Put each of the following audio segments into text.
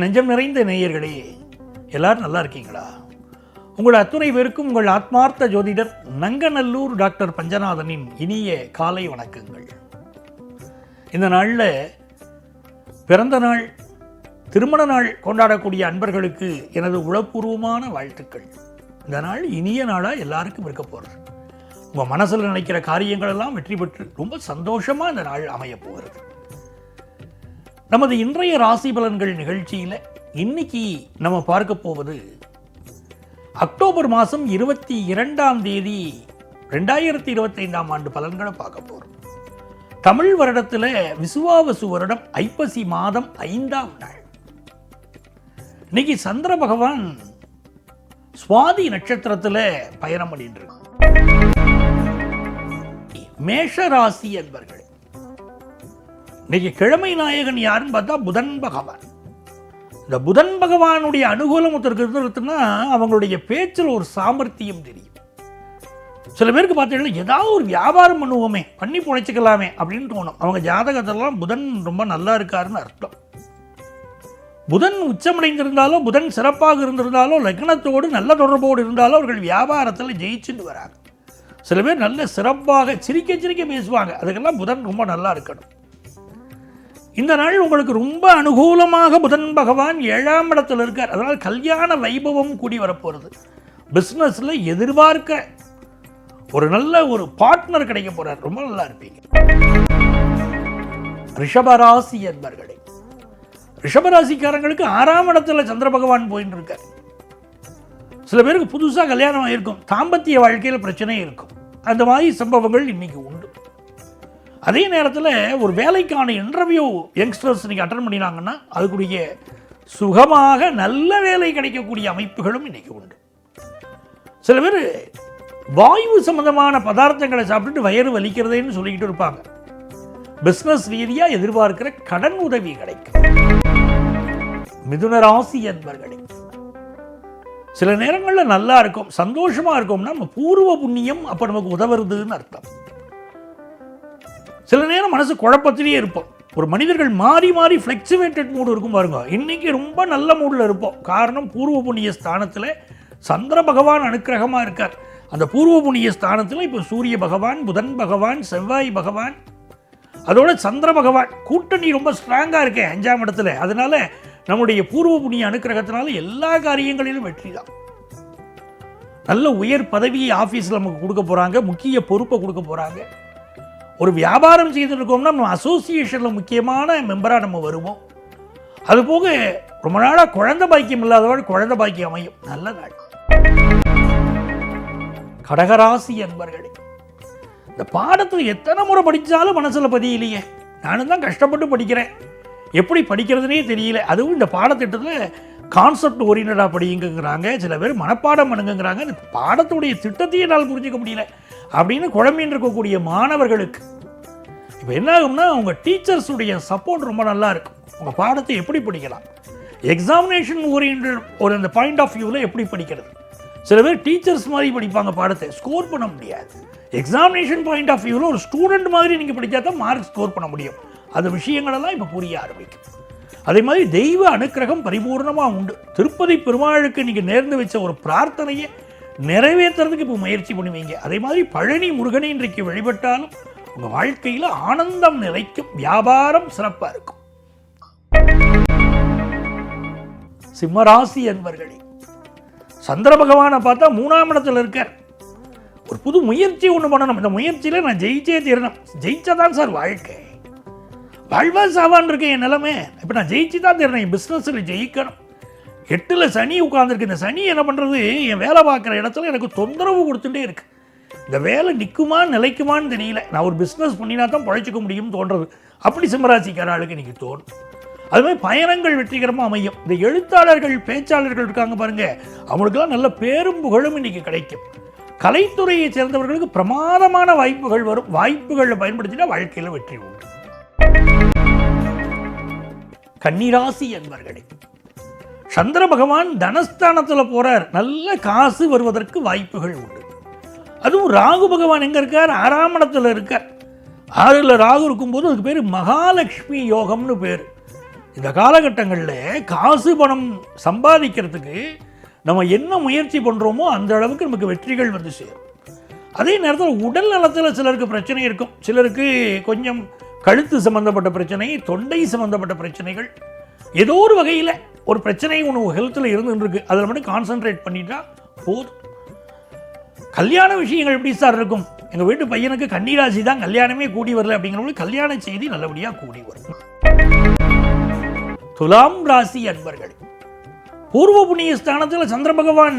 என் நெஞ்சம் நிறைந்த நேயர்களே எல்லாரும் நல்லா இருக்கீங்களா? உங்கள் அத்துணை பேருக்கும் உங்கள் ஆத்மார்த்த ஜோதிடர் நங்கநல்லூர் டாக்டர் பஞ்சநாதனின் இனிய காலை வணக்கங்கள். இந்த நாளில் பிறந்த நாள் திருமண நாள் கொண்டாடக்கூடிய அன்பர்களுக்கு எனது உளப்பூர்வமான வாழ்த்துக்கள். இந்த நாள் இனிய நாளாக எல்லாருக்கும் இருக்க போகிறது உங்கள் மனசில் நினைக்கிற காரியங்களெல்லாம் வெற்றி பெற்று ரொம்ப சந்தோஷமாக இந்த நாள் அமையப் போகிறது. நமது இன்றைய ராசி பலன்கள் நிகழ்ச்சியில் இன்னைக்கு நம்ம பார்க்க போவது அக்டோபர் மாதம் இருபத்தி இரண்டாம் தேதி ரெண்டாயிரத்தி இருபத்தைந்தாம் ஆண்டு பலன்களை பார்க்க போகிறோம் தமிழ் வருடத்தில் விசுவாவசு வருடம் ஐப்பசி மாதம் ஐந்தாம் நாள். இன்னைக்கு சந்திர பகவான் சுவாதி நட்சத்திரத்தில் பயணம் பண்ணிட்டு மேஷ ராசி என்பர்கள் இன்னைக்கு கிழமை நாயகன் யாருன்னு பார்த்தா புதன் பகவான். இந்த புதன் பகவானுடைய அனுகூலம் ஒருத்தருக்கு இருக்குன்னா அவங்களுடைய பேச்சில் ஒரு சாமர்த்தியம் தெரியும். சில பேருக்கு பார்த்தீங்கன்னா ஏதாவது ஒரு வியாபாரம் பண்ணுவோமே பண்ணி பொழைச்சிக்கலாமே அப்படின்னு தோணும். அவங்க ஜாதகத்திலலாம் புதன் ரொம்ப நல்லா இருக்காருன்னு அர்த்தம். புதன் உச்சமடைந்திருந்தாலோ புதன் சிறப்பாக இருந்திருந்தாலோ லக்னத்தோடு நல்ல தொடர்போடு இருந்தாலும் அவர்கள் வியாபாரத்தில் ஜெயிச்சுட்டு வராங்க. சில பேர் நல்ல சிறப்பாக சிரிக்க சிரிக்க பேசுவாங்க. அதுக்கெல்லாம் புதன் ரொம்ப நல்லா இருக்கணும். இந்த நாள் உங்களுக்கு ரொம்ப அனுகூலமாக புதன் பகவான் ஏழாம் இடத்துல இருக்கார். அதனால் கல்யாண வைபவம் கூடி வரப்போகிறது பிஸ்னஸில் எதிர்பார்க்க ஒரு நல்ல ஒரு பார்ட்னர் கிடைக்க போகிறார் ரொம்ப நல்லா இருப்பீங்க. ரிஷபராசி என்பர்களே ரிஷபராசிக்காரங்களுக்கு ஆறாம் இடத்துல சந்திர பகவான் போயின்னு இருக்கார். சில பேருக்கு புதுசாக கல்யாணம் ஆயிருக்கும். தாம்பத்திய வாழ்க்கையில் பிரச்சனை இருக்கும். அந்த மாதிரி சம்பவங்கள் இன்னைக்கு உண்டு. அதே நேரத்தில் ஒரு வேலைக்கான இன்டர்வியூ யங்ஸ்டர்ஸ் நீங்கள் அட்டன் பண்ணினாங்கன்னா அதுக்குரிய சுகமாக நல்ல வேலை கிடைக்கக்கூடிய அமைப்புகளும் இன்னைக்கு உண்டு. சில பேர் வாயு சம்பந்தமான பதார்த்தங்களை சாப்பிட்டுட்டு வயிறு வலிக்கிறதேன்னு சொல்லிக்கிட்டு இருப்பாங்க. பிஸ்னஸ் ரீதியாக எதிர்பார்க்கிற கடன் உதவி கிடைக்கும். மிதுன ராசி என்பர்களே சில நேரங்களில் நல்லா இருக்கும் சந்தோஷமா இருக்கும்னா நம்ம பூர்வ புண்ணியம் அப்போ நமக்கு உதவுறதுன்னு அர்த்தம். சில நேரம் மனசு குழப்பத்திலேயே இருப்போம். ஒரு மனிதர்கள் மாறி மாறி ஃப்ளெக்சுவேட்டட் மூடு இருக்கும் பாருங்க. இன்னைக்கு ரொம்ப நல்ல மூடில் இருப்போம். காரணம் பூர்வ புண்ணிய ஸ்தானத்தில் சந்திர பகவான் அனுக்கிரகமாக இருக்கார். அந்த பூர்வ புண்ணிய ஸ்தானத்தில் இப்போ சூரிய பகவான் புதன் பகவான் செவ்வாய் பகவான். அதோட சந்திர பகவான் கூட்டணி ரொம்ப ஸ்ட்ராங்காக இருக்கேன் அஞ்சாம் இடத்துல. அதனால நம்முடைய பூர்வ புண்ணிய அனுக்கிரகத்தினால எல்லா காரியங்களிலும் வெற்றி தான். நல்ல உயர் பதவியை ஆஃபீஸில் நமக்கு கொடுக்க போகிறாங்க முக்கிய பொறுப்பை கொடுக்க போகிறாங்க ஒரு வியாபாரம் செய்திருக்கோம்னா நம்ம அசோசியேஷனில் முக்கியமான மெம்பராக நம்ம வருவோம். அது போக ரொம்ப நாளாக குழந்தை பாக்கியம் இல்லாதவள் குழந்தை பாக்கியம் அமையும். நல்ல நாள். கடகராசி என்பர்களே இந்த பாடத்தை எத்தனை முறை படித்தாலும் மனசில் பதியலையே. நானும் தான் கஷ்டப்பட்டு படிக்கிறேன். எப்படி படிக்கிறதுனே தெரியல. அதுவும் இந்த பாடத்திட்டத்தில் கான்செப்ட் ஓரியன்டாக படியுங்கிறாங்க சில பேர் மனப்பாடம் பண்ணுங்கிறாங்க இந்த பாடத்துடைய திட்டத்தையே என்னால் புரிஞ்சிக்க முடியல. அப்படின்னு குழம்பின்னு இருக்கக்கூடிய மாணவர்களுக்கு. இப்போ என்ன ஆகும்னா உங்கள் டீச்சர்ஸுடைய சப்போர்ட் ரொம்ப நல்லா இருக்கும் உங்கள் பாடத்தை எப்படி படிக்கலாம்? எக்ஸாமினேஷன் ஓரியன்ட் ஒரு அந்த பாயிண்ட் ஆஃப் வியூவில் எப்படி படிக்கிறது? சில பேர் டீச்சர்ஸ் மாதிரி படிப்பாங்க பாடத்தை. ஸ்கோர் பண்ண முடியாது. எக்ஸாமினேஷன் பாயிண்ட் ஆஃப் வியூவில் ஒரு ஸ்டூடெண்ட் மாதிரி நீங்கள் படித்தா தான் மார்க் ஸ்கோர் பண்ண முடியும். அந்த விஷயங்களெல்லாம் இப்போ புரிய ஆரம்பிக்கும் அதே மாதிரி தெய்வ அனுக்கிரகம் பரிபூர்ணமாக உண்டு. திருப்பதி பெருமாளுக்கு நீங்கள் நேர்ந்து வச்ச ஒரு பிரார்த்தனையை நிறைவேற்றுறதுக்கு இப்போ முயற்சி பண்ணுவீங்க அதே மாதிரி பழனி முருகனை இன்றைக்கு வழிபட்டாலும் உங்கள் வாழ்க்கையில் ஆனந்தம் நிலைக்கும் வியாபாரம் சிறப்பாக இருக்கும். சிம்மராசி என்பர்களே சந்திர பகவானை பார்த்தா மூணாம் இடத்துல இருக்கார். ஒரு புது முயற்சி ஒன்று பண்ணணும். இந்த முயற்சியில் நான் ஜெயிச்சே தீரணும். ஜெயிச்சதான் சார் வாழ்க்கை. வாழ்வா சாவான் என் நிலமே. இப்போ நான் ஜெயிச்சு தான் தீரணும் என் பிஸ்னஸில் ஜெயிக்கணும். எட்டில் சனி உட்காந்துருக்கு இந்த சனி என்ன பண்ணுறது என் வேலை பார்க்குற இடத்துல எனக்கு தொந்தரவு கொடுத்துட்டே இருக்கு. இந்த வேலை நிற்குமா நிலைக்குமான்னு தெரியல. நான் ஒரு பிஸ்னஸ் பண்ணினா தான் பழைச்சிக்க முடியும்னு தோன்றது. அப்படி சிம்மராசிக்கார ஆளுக்கு இன்றைக்கி தோணும் அதுமாதிரி பயணங்கள் வெற்றிகரமாக அமையும். இந்த எழுத்தாளர்கள் பேச்சாளர்கள் இருக்காங்க பாருங்கள் அவங்களுக்கெல்லாம் நல்ல பேரும் புகழும் இன்றைக்கி கிடைக்கும். கலைத்துறையை சேர்ந்தவர்களுக்கு பிரமாதமான வாய்ப்புகள் வரும். வாய்ப்புகளை பயன்படுத்தினா வாழ்க்கையில் வெற்றி உண்டு. கன்னிராசி என்பர்களே. சந்திர பகவான் தனஸ்தானத்தில் போகிறார் நல்ல காசு வருவதற்கு வாய்ப்புகள் உண்டு. அதுவும் ராகு பகவான் எங்கே இருக்கார்? ஆறாம் இடத்துல இருக்கார். ஆறில் ராகு இருக்கும்போது அதுக்கு பேர் மகாலட்சுமி யோகம்னு பேர். இந்த காலகட்டங்களில் காசு பணம் சம்பாதிக்கிறதுக்கு நம்ம என்ன முயற்சி பண்ணுறோமோ அந்த அளவுக்கு நமக்கு வெற்றிகள் வந்து சேரும். அதே நேரத்தில் உடல் நலத்தில் சிலருக்கு பிரச்சனை இருக்கும். சிலருக்கு கொஞ்சம் கழுத்து சம்பந்தப்பட்ட பிரச்சனை தொண்டை சம்பந்தப்பட்ட பிரச்சனைகள் ஏதோ ஒரு வகையில் ஒரு பிரச்சனை உனக்கு ஹெல்த்தில் இருந்துருக்கு அதில் மட்டும் கான்சென்ட்ரேட் பண்ணிட்டா போதும். கல்யாண விஷயங்கள் எப்படி சார் இருக்கும்? எங்கள் வீட்டு பையனுக்கு கன்னிராசி தான் கல்யாணமே கூடி வரல அப்படிங்கிறவங்களுக்கு கல்யாண செய்தி நல்லபடியாக கூடி வரும். துலாம் ராசி அன்பர்கள் பூர்வ புண்ணிய ஸ்தானத்தில் சந்திர பகவான்.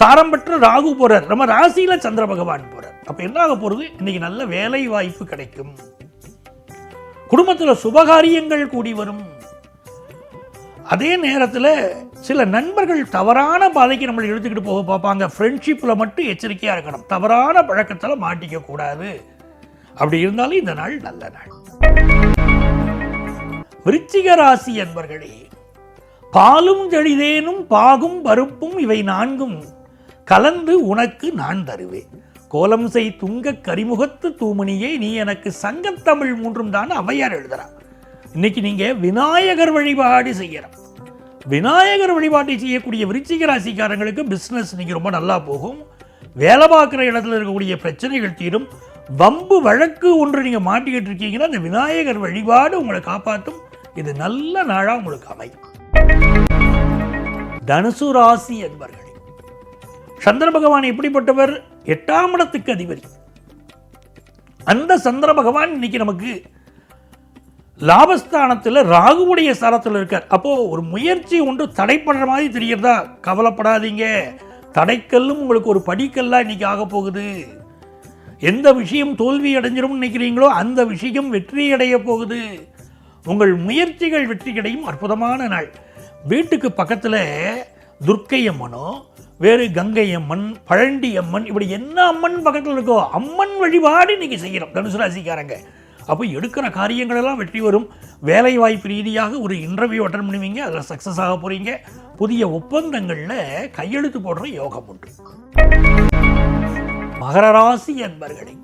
சாரம் பெற்ற ராகு போறார். நம்ம ராசியில் சந்திர பகவான் போறார். அப்ப என்ன ஆக போறது இன்னைக்கு நல்ல வேலை வாய்ப்பு கிடைக்கும். குடும்பத்தில் சுபகாரியங்கள் கூடி வரும். அதே நேரத்தில் சில நண்பர்கள் தவறான பாதைக்கு நம்மளை எடுத்துக்கிட்டு போக பார்ப்பாங்க. ஃப்ரெண்ட்ஷிப்பில் மட்டும் எச்சரிக்கையாக இருக்கணும். தவறான பழக்கத்தில் மாட்டிக்க கூடாது. அப்படி இருந்தாலும் இந்த நாள் நல்ல நாள். விருச்சிக ராசி என்பர்களே பாலும் ஜெழிதேனும் பாகும் பருப்பும் இவை நான்கும் கலந்து உனக்கு நான் தருவேன். கோலம் செய் துங்க கரிமுகத்து தூமணியை நீ எனக்கு சங்கத்தமிழ் மூன்றும் தான் அவையார் எழுதுறான் இன்னைக்கு நீங்க விநாயகர் வழிபாடு செய்யணும் விநாயகர் வழிபாட்டை செய்யக்கூடிய விருச்சிக ராசிக்காரங்களுக்கு பிஸ்னஸ் நீங்கள் ரொம்ப நல்லா போகும். வேலை பார்க்குற இடத்துல இருக்கக்கூடிய பிரச்சனைகள் தீரும். வம்பு வழக்கு ஒன்று நீங்கள் மாட்டிக்கிட்டு இருக்கீங்கன்னா அந்த விநாயகர் வழிபாடு உங்களை காப்பாற்றும் இது நல்ல நாளாக உங்களுக்கு அமையும். தனுசு ராசி என்பர்கள் சந்திர பகவான் எப்படிப்பட்டவர்? எட்டாம் இடத்துக்கு அதிபதி. அந்த சந்திர பகவான் இன்னைக்கு நமக்கு லாபஸ்தானத்தில் ராகுவுடைய ஸ்தானத்தில் இருக்கார். அப்போது ஒரு முயற்சி ஒன்று தடைப்படுற மாதிரி தெரியறதா? கவலைப்படாதீங்க. தடைக்கல்லும் உங்களுக்கு ஒரு படிக்கல்லாக இன்றைக்கி ஆக போகுது. எந்த விஷயம் தோல்வி அடைஞ்சிரும் நினைக்கிறீங்களோ அந்த விஷயம் வெற்றி அடைய போகுது. உங்கள் முயற்சிகள் வெற்றி கிடையும் அற்புதமான நாள். வீட்டுக்கு பக்கத்தில் துர்க்கை அம்மனோ வேறு கங்கை அம்மன் பழண்டி அம்மன் இப்படி என்ன அம்மன் பக்கத்தில் இருக்கோ அம்மன் வழிபாடு இன்னைக்கு செய்கிறோம் தனுசு ராசிக்காரங்க. அப்போ எடுக்கிற காரியங்களெல்லாம் வெற்றி வரும். வேலை வாய்ப்பு ரீதியாக ஒரு இன்டர்வியூ அட்டன் பண்ணுவீங்க அதில் சக்ஸஸ் ஆக போகிறீங்க புதிய ஒப்பந்தங்களில் கையெழுத்து போடுற யோகம் உண்டு. மகர ராசி என்பர்களே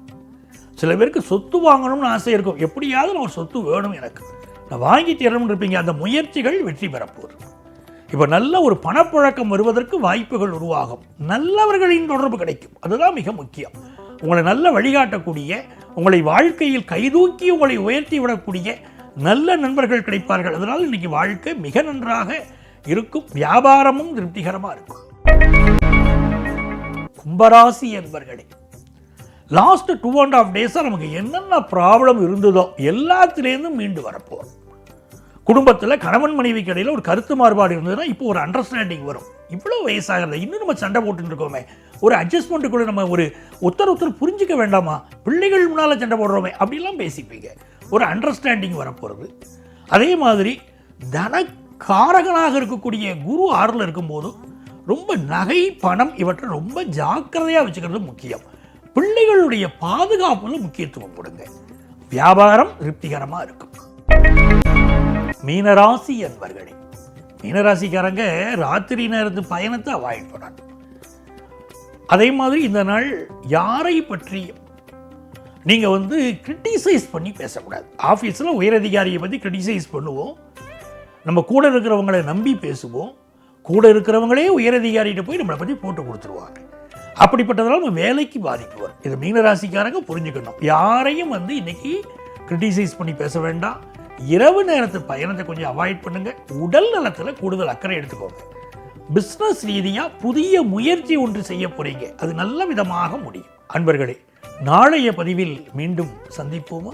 சில பேருக்கு சொத்து வாங்கணும்னு ஆசை இருக்கும். எப்படியாவது நான் ஒரு சொத்து வேணும் எனக்கு. நான் வாங்கி தரணும்னு இருப்பீங்க. அந்த முயற்சிகள் வெற்றி பெறப்போகுது இப்போ நல்ல ஒரு பணப்புழக்கம் வருவதற்கு வாய்ப்புகள் உருவாகும். நல்லவர்களின் தொடர்பு கிடைக்கும். அதுதான் மிக முக்கியம். உங்களை நல்ல வழிகாட்டக்கூடிய உங்களை வாழ்க்கையில் கைதூக்கி உங்களை உயர்த்தி விடக்கூடிய நல்ல நண்பர்கள் கிடைப்பார்கள். அதனால் இன்னைக்கு வாழ்க்கை மிக நன்றாக இருக்கும். வியாபாரமும் திருப்திகரமாக இருக்கும். கும்பராசி என்பர்களே லாஸ்ட் டூ அண்ட் ஆஃப் டேஸாக நமக்கு என்னென்ன ப்ராப்ளம் இருந்ததோ எல்லாத்துலேருந்தும் மீண்டு வரப்போகிறோம் குடும்பத்தில் கணவன் மனைவிக்கு இடையில ஒரு கருத்து மாறுபாடு இருந்ததுன்னா இப்போ ஒரு அண்டர்ஸ்டாண்டிங் வரும். இவ்வளோ வயசாகிறது இன்னும் நம்ம சண்டை போட்டுட்டு இருக்கோமே. ஒரு அட்ஜஸ்ட்மெண்ட்டுக்குள்ள நம்ம ஒரு ஒருத்தர் ஒருத்தர் புரிஞ்சிக்க வேண்டாமா? பிள்ளைகள் முன்னால் சண்டை போடுறோமே அப்படிலாம் பேசிப்பீங்க. ஒரு அண்டர்ஸ்டாண்டிங் வரப்போகிறது அதே மாதிரி தனக்காரகனாக இருக்கக்கூடிய குரு ஆறில் இருக்கும்போது ரொம்ப நகை பணம் இவற்றை ரொம்ப ஜாக்கிரதையாக வச்சுக்கிறது முக்கியம். பிள்ளைகளுடைய பாதுகாப்பில் முக்கியத்துவம் கொடுங்க. வியாபாரம் திருப்திகரமாக இருக்கும். மீனராசி என்பர்களே. மீனராசிக்காரங்க ராத்திரி நேரத்து பயணத்தை அவாய்ட் பண்ணணும் அதே மாதிரி இந்த நாள் யாரை பற்றியும் நீங்கள் வந்து கிரிட்டிசைஸ் பண்ணி பேசக்கூடாது. ஆஃபீஸில் உயரதிகாரியை பற்றி கிரிட்டிசைஸ் பண்ணுவோம். நம்ம கூட இருக்கிறவங்களை நம்பி பேசுவோம். கூட இருக்கிறவங்களே உயரதிகாரிகிட்ட போய் நம்மளை பற்றி போட்டு கொடுத்துருவாங்க. அப்படிப்பட்டதெல்லாம் நம்ம வேலைக்கு பாதிப்பு வரும். இதை மீனராசிக்காரங்க புரிஞ்சுக்கணும். யாரையும் வந்து இன்னைக்கு கிரிட்டிசைஸ் பண்ணி பேச வேண்டாம். இரவு நேரத்து பயணத்தை கொஞ்சம் அவாய்ட் பண்ணுங்க. உடல் நலத்தில் கூடுதல் அக்கறை எடுத்துக்கோங்க. பிஸ்னஸ் ரீதியாக புதிய முயற்சி ஒன்று செய்ய போறீங்க. அது நல்ல விதமாக முடியும். அன்பர்களே நாளைய பதிவில் மீண்டும் சந்திப்போமா?